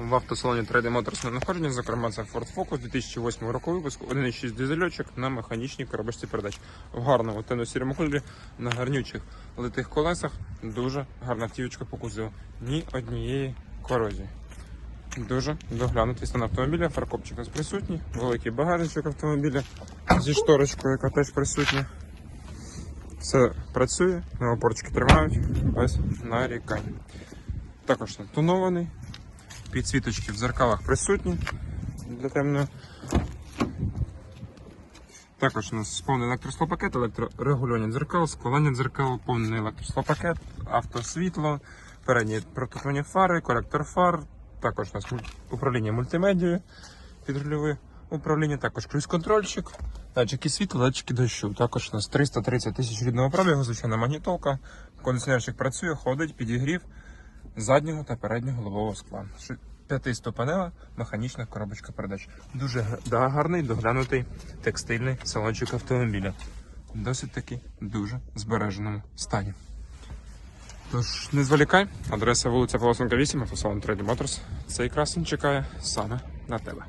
в автосалоні Trade Motors на знаходження. Зокрема, це Ford Focus 2008 року випуску, 1.6 дизельочок на механічній коробочці передач. В гарному темно-сірому кольорі на гарнючих литих колесах. Дуже гарна автівочка по кузову. Ні однієї корозії. Дуже доглянутий стан автомобіля, фаркопчик нас присутній, великий багажничок автомобіля зі шторочкою, яка теж присутня. Все працює, опорчики тримають без нарікань. Також тонований, підсвіточки в зеркалах присутні для темної. Також у нас повний електросклопакет, електрорегулювання дзеркал, складання дзеркал, повний електросклопакет, автосвітло, передні прототонні фари, коректор фар, також у нас управління мультимедією, підрульове управління, також круїз-контрольчик, датчики світла, датчики дощу. Також у нас 330 тисяч рідного пробігу, звичайна магнітолка, кондиціонерчик працює, ходить, підігрів заднього та переднього лобового скла. П'ятиступенева механічна коробочка передач. Дуже да, гарний доглянутий текстильний салончик автомобіля. Досить таки дуже збереженому стані. Тож, не зволікай, адреса вулиця Волосенка 8, автосалон Треді Motors. Цей красень чекає саме на тебе.